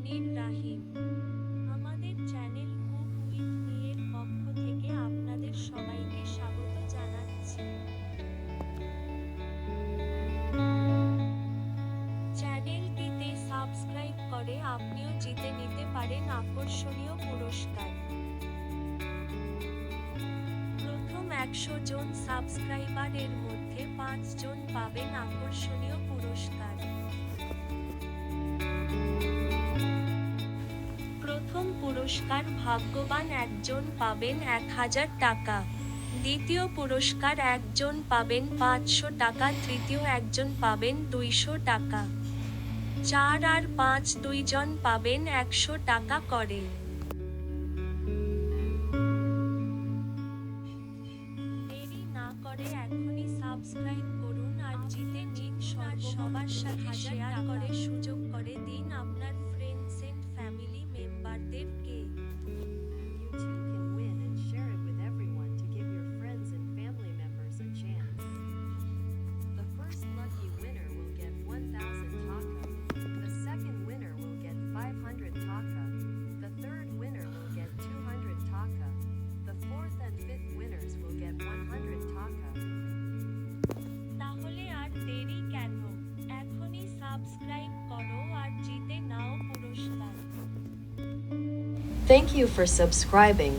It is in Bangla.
তানির রাহিম, আমাদের চ্যানেল কুক মিয়ের পক্ষ থেকে আপনাদের সবাইকে স্বাগত জানাচ্ছি। চ্যানেলটিতে সাবস্ক্রাইব করে আপনিও জিতে নিতে পারেন আকর্ষণীয় পুরস্কার। প্রথম একশো জন সাবস্ক্রাইবারের মধ্যে পাঁচ জন পাবেন আকর্ষণীয় পুরস্কার। পুরস্কার ভাগ্যবান একজন পাবেন এক হাজার টাকা। দ্বিতীয় পুরস্কার একজন পাবেন পাঁচশো টাকা, তৃতীয় একজন পাবেন দুইশো টাকা। চার আর পাঁচ দুইজন পাবেন একশো টাকা করে। দেরি না করে এখনই সাবস্ক্রাইব করুন আর জিতে সাবস্ক্রাইব করো আর জিতে নাও পুরস্কার Thank you for subscribing.